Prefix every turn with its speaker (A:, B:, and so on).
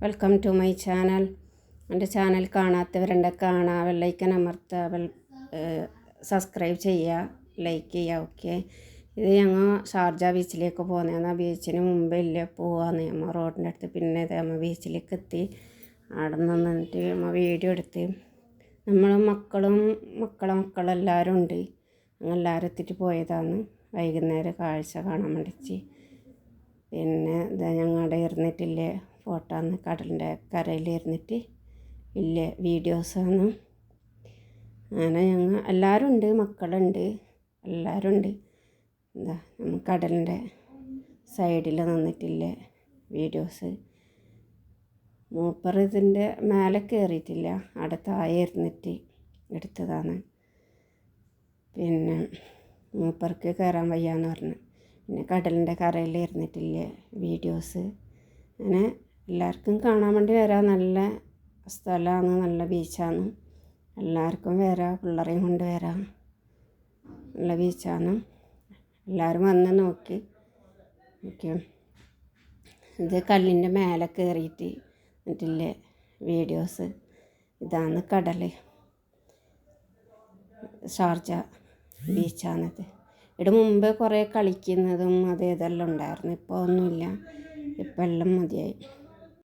A: Welcome to my channel. എന്റെ channel കാണാത്തവരുണ്ട് കാണാ വെള്ളൈക്കൻ അമർത്തുക വെൽ സബ്സ്ക്രൈബ് ചെയ്യുക ലൈക്ക് ചെയ്യുക ഓക്കെ. ഇത് ഞങ്ങൾ ഷാർജ ബീച്ചിലേക്ക് പോകുന്നതാണ് ബീച്ചിന് മുമ്പേ ഇല്ല പോവാന്ന് നമ്മൾ റോഡിന്റെ അടുത്ത്. പിന്നെ ഇത് നമ്മൾ ബീച്ചിലേക്ക് എത്തി. അവിടെ നിന്നിട്ട് നമ്മൾ വീഡിയോ എടുത്ത്. നമ്മൾ മക്കളും മക്കളെ മക്കളെല്ലാവരും ഉണ്ട്. ഞങ്ങൾ എല്ലാവരും എത്തിയിട്ട് പോയതാണ്. വൈകുന്നേരം കാഴ്ച കാണാൻ വേണ്ടിച്ച് പിന്നെ ഇതാ ഞങ്ങളുടെ ഇരുന്നിട്ടില്ലേ? ഫോട്ടോന്ന് കടലിന്റെ കരയിൽ ഇരുന്നിട്ട് ഇല്ല വീഡിയോസാണ്. അങ്ങനെ ഞങ്ങൾ എല്ലാവരും ഉണ്ട് മക്കളുണ്ട് എല്ലാവരും ഉണ്ട് എന്താ നമ്മൾ കടലിന്റെ സൈഡിൽ നിന്നിട്ടില്ലേ വീഡിയോസ്. മൂപ്പർ ഇതിന്റെ മേലെ കയറിയിട്ടില്ല അവിടെ താഴെ ഇരുന്നിട്ട് എടുത്തതാണ്. പിന്നെ മൂപ്പർക്ക് കയറാൻ വയ്യാന്ന് പറഞ്ഞു. പിന്നെ കടലിന്റെ കരയിൽ ഇരുന്നിട്ടില്ലേ വീഡിയോസ്. അങ്ങനെ എല്ലാവർക്കും കാണാൻ വേണ്ടി വരാം. നല്ല സ്ഥലമാണ് നല്ല ബീച്ചാണ്. എല്ലാവർക്കും വരാം പിള്ളേരെയും കൊണ്ട് വരാം. നല്ല ബീച്ചാണ്. എല്ലാവരും വന്ന് നോക്കി. ഓക്കെ. ഇത് കല്ലിന്റെ മേലെ കയറിയിട്ട് എന്നിട്ടില്ലേ വീഡിയോസ്. ഇതാണ് കടൽ. ഷാർജ ബീച്ചാണിത്. ഇവിടെ മുമ്പ് കുറേ കളിക്കുന്നതും അതേതെല്ലാം ഉണ്ടായിരുന്നു. ഇപ്പോൾ ഒന്നുമില്ല. ഇപ്പം എല്ലാം മതിയായി.